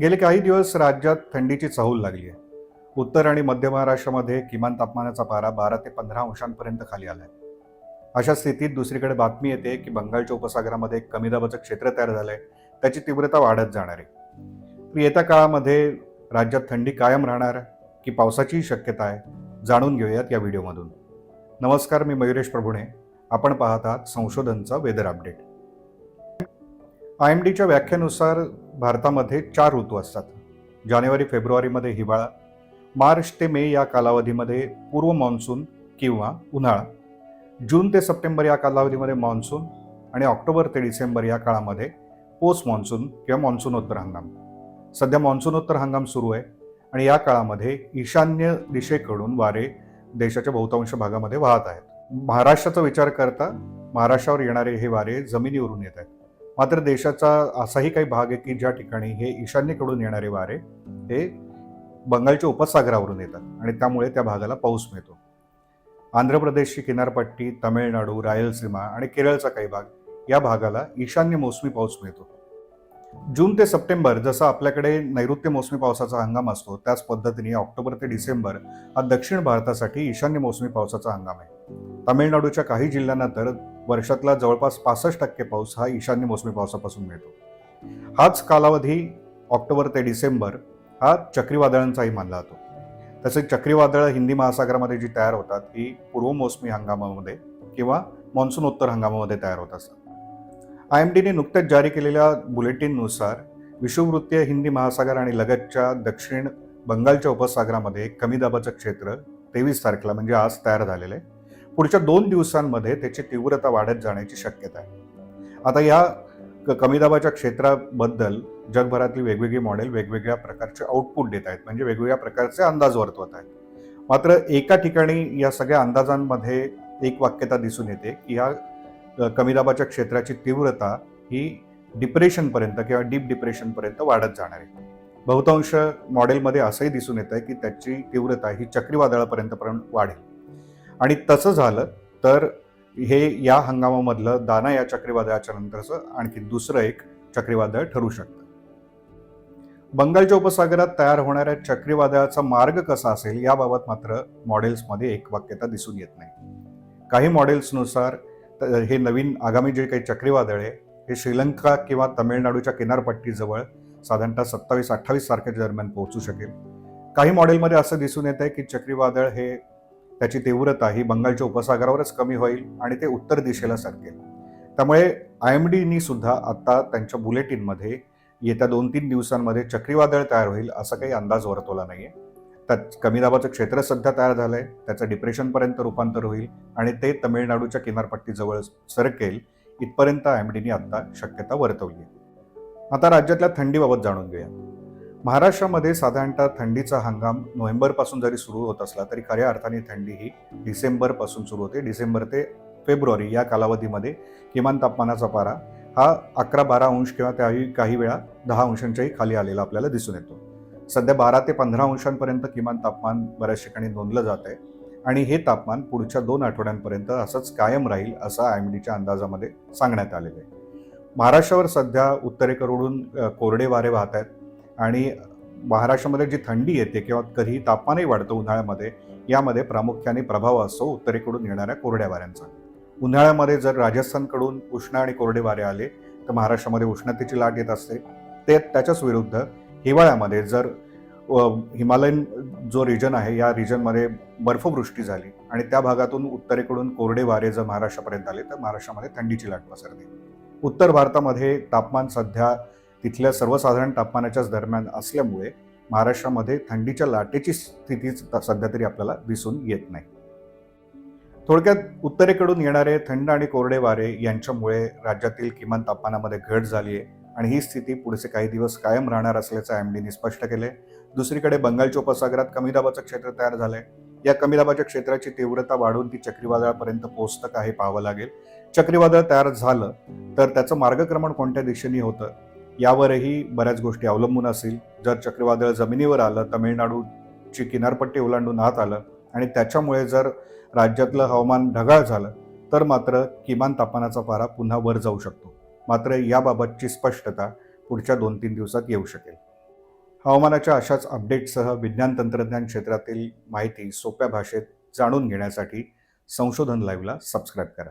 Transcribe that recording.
गेले काही दिवस राज्यात थंडीची चाहूल लागली आहे. उत्तर आणि मध्य महाराष्ट्रामध्ये किमान तापमानाचा पारा बारा ते पंधरा अंशांपर्यंत खाली आला आहे अशा स्थितीत दुसरीकडे बातमी येते की बंगालच्या उपसागरामध्ये एक कमी दाबाचं क्षेत्र तयार झालंय. त्याची तीव्रता वाढत जाणार आहे. येत्या काळामध्ये राज्यात थंडी कायम राहणार की पावसाचीही शक्यता आहे जाणून घेऊयात या व्हिडिओमधून. नमस्कार मी मयुरेश प्रभुणे. आपण पाहत आहात संशोधनचा वेदर अपडेट. आय एम डीच्या व्याख्येनुसार भारतामध्ये चार ऋतू असतात. जानेवारी फेब्रुवारीमध्ये हिवाळा मार्च ते मे या कालावधीमध्ये पूर्व मान्सून किंवा उन्हाळा. जून ते सप्टेंबर या कालावधीमध्ये मान्सून आणि ऑक्टोबर ते डिसेंबर या काळामध्ये पोस्ट मान्सून किंवा मान्सूनोत्तर हंगाम. सध्या मान्सूनोत्तर हंगाम सुरू आहे आणि या काळामध्ये ईशान्य दिशेकडून वारे देशाच्या बहुतांश भागामध्ये वाहत आहेत. महाराष्ट्राचा विचार करता महाराष्ट्रावर येणारे हे वारे जमिनीवरून येत आहेत. मात्र देशाचा असाही काही भाग आहे की ज्या ठिकाणी हे ईशान्येकडून येणारे वारे हे बंगालच्या उपसागरावरून येतात आणि त्यामुळे त्या भागाला पाऊस मिळतो. आंध्र प्रदेशची किनारपट्टी तमिळनाडू रायलसीमा आणि केरळचा काही भाग या भागाला ईशान्य मोसमी पाऊस मिळतो. जून ते सप्टेंबर जसा आपल्याकडे नैऋत्य मोसमी पावसाचा हंगाम असतो त्याच पद्धतीने ऑक्टोबर ते डिसेंबर हा दक्षिण भारतासाठी ईशान्य मोसमी पावसाचा हंगाम आहे. तामिळनाडूच्या काही जिल्ह्यांना तर वर्षातला जवळपास पासष्ट टक्के पाऊस हा ईशान्य मोसमी पावसापासून मिळतो. हाच कालावधी ऑक्टोबर ते डिसेंबर हा चक्रीवादळांचाही मानला जातो. तसेच चक्रीवादळं हिंदी महासागरामध्ये जी तयार होतात ही पूर्व मोसमी हंगामामध्ये किंवा मान्सूनोत्तर हंगामामध्ये तयार होत असतात. आय एम डीने नुकत्याच जारी केलेल्या बुलेटिननुसार विषुववृत्तीय हिंदी महासागर आणि लगतच्या दक्षिण बंगालच्या उपसागरामध्ये कमी दाबाचं क्षेत्र तेवीस तारखेला म्हणजे आज तयार झालेलं आहे. पुढच्या दोन दिवसांमध्ये त्याची तीव्रता वाढत जाण्याची शक्यता आहे. आता या क- कमी दाबाच्या क्षेत्राबद्दल जगभरातली वेगवेगळी मॉडेल वेगवेगळ्या प्रकारचे आउटपुट देत आहेत. म्हणजे वेगवेगळ्या प्रकारचे अंदाज वर्तवत आहेत. मात्र एका ठिकाणी या सगळ्या अंदाजांमध्ये एक वाक्यता दिसून येते की या कमी दाबाच्या क्षेत्राची तीव्रता ही डिप्रेशनपर्यंत किंवा डीप डिप्रेशनपर्यंत वाढत जाणार आहे. बहुतांश मॉडेलमध्ये असंही दिसून येत आहे की त्याची तीव्रता ही चक्रीवादळापर्यंत पर्यंत वाढेल. आणि तसं झालं तर हे या हंगामामधलं दाना या चक्रीवादळाच्या नंतरचं आणखी दुसरं एक चक्रीवादळ ठरू शकतं. बंगालच्या उपसागरात तयार होणाऱ्या चक्रीवादळाचा मार्ग कसा असेल याबाबत मात्र मॉडेल्समध्ये एक वाक्यता दिसून येत नाही. काही मॉडेल्सनुसार हे नवीन आगामी जे काही चक्रीवादळ आहे हे श्रीलंका किंवा तमिळनाडूच्या किनारपट्टीजवळ साधारणतः सत्तावीस अठ्ठावीस तारखेच्या दरम्यान पोहोचू शकेल. काही मॉडेलमध्ये असं दिसून येत आहे की चक्रीवादळ हे त्याची तीव्रता ही बंगालच्या उपसागरावरच कमी होईल आणि ते उत्तर दिशेला सरकेल. त्यामुळे आय एम डीनी सुद्धा आता त्यांच्या बुलेटिनमध्ये येत्या दोन तीन दिवसांमध्ये चक्रीवादळ तयार होईल असा काही अंदाज वर्तवला नाही आहे त्यात कमी दाबाचं क्षेत्र सध्या तयार झालं आहे त्याचं डिप्रेशनपर्यंत रूपांतर होईल आणि ते तमिळनाडूच्या किनारपट्टीजवळ सरकेल इथपर्यंत आय एम डीनी आत्ता शक्यता वर्तवली आहे आता राज्यातल्या थंडीबाबत जाणून घेऊया महाराष्ट्रामध्ये साधारणतः थंडीचा हंगाम नोव्हेंबरपासून जरी सुरू होत असला तरी खऱ्या अर्थाने थंडी ही डिसेंबरपासून सुरू होते. डिसेंबर ते फेब्रुवारी या कालावधीमध्ये किमान तापमानाचा पारा हा अकरा बारा अंश किंवा त्याही काही वेळा दहा अंशांच्याही खाली आलेला आपल्याला दिसून येतो. सध्या बारा ते पंधरा अंशांपर्यंत किमान तापमान बऱ्याच ठिकाणी नोंदलं जात आहे आणि हे तापमान पुढच्या दोन आठवड्यांपर्यंत असंच कायम राहील असं आय एम डीच्या अंदाजामध्ये सांगण्यात आलेलं आहे. महाराष्ट्रावर सध्या उत्तरेकडून कोरडे वारे वाहत आहेत आणि महाराष्ट्रामध्ये जी थंडी येते किंवा कधी तापमानही वाढतं उन्हाळ्यामध्ये यामध्ये प्रामुख्याने प्रभाव असतो उत्तरेकडून येणाऱ्या कोरड्या वाऱ्यांचा. उन्हाळ्यामध्ये जर राजस्थानकडून उष्ण आणि कोरडे वारे आले तर महाराष्ट्रामध्ये उष्णतेची लाट येत असते. ते त्याच्याच विरुद्ध हिवाळ्यामध्ये जर हिमालयन जो रिजन आहे या रिजनमध्ये बर्फवृष्टी झाली आणि त्या भागातून उत्तरेकडून कोरडे वारे जर महाराष्ट्रापर्यंत आले तर महाराष्ट्रामध्ये थंडीची लाट पसरते. उत्तर भारतामध्ये तापमान सध्या तिथल्या सर्वसाधारण तापमानाच्याच दरम्यान असल्यामुळे महाराष्ट्रामध्ये थंडीच्या लाटेची स्थिती सध्या तरी आपल्याला दिसून येत नाही. थोडक्यात उत्तरेकडून येणारे थंड आणि कोरडे वारे यांच्यामुळे राज्यातील किमान तापमानामध्ये घट झाली आहे आणि ही स्थिती पुढचे काही दिवस कायम राहणार असल्याचं एम डीने स्पष्ट केले दुसरीकडे बंगालच्या उपसागरात कमी दाबाचं क्षेत्र तयार झालंय. या कमी दाबाच्या क्षेत्राची तीव्रता वाढून ती चक्रीवादळापर्यंत पोहोचतं का हे पाहावं लागेल. चक्रीवादळ तयार झालं तर त्याचं मार्गक्रमण कोणत्या दिशेने होतं? यावरही बऱ्याच गोष्टी अवलंबून असतील जर चक्रीवादळ जमिनीवर आलं तमिळनाडूची किनारपट्टी ओलांडून आत आलं आणि त्याच्यामुळे जर राज्यातलं हवामान ढगाळ झालं तर मात्र किमान तापमानाचा पारा पुन्हा वर जाऊ शकतो. मात्र याबाबतची स्पष्टता पुढच्या दोन तीन दिवसात येऊ शकेल. हवामानाच्या अशाच अपडेटसह विज्ञान तंत्रज्ञान क्षेत्रातील माहिती सोप्या भाषेत जाणून घेण्यासाठी संशोधन लाईव्हला सबस्क्राईब करा.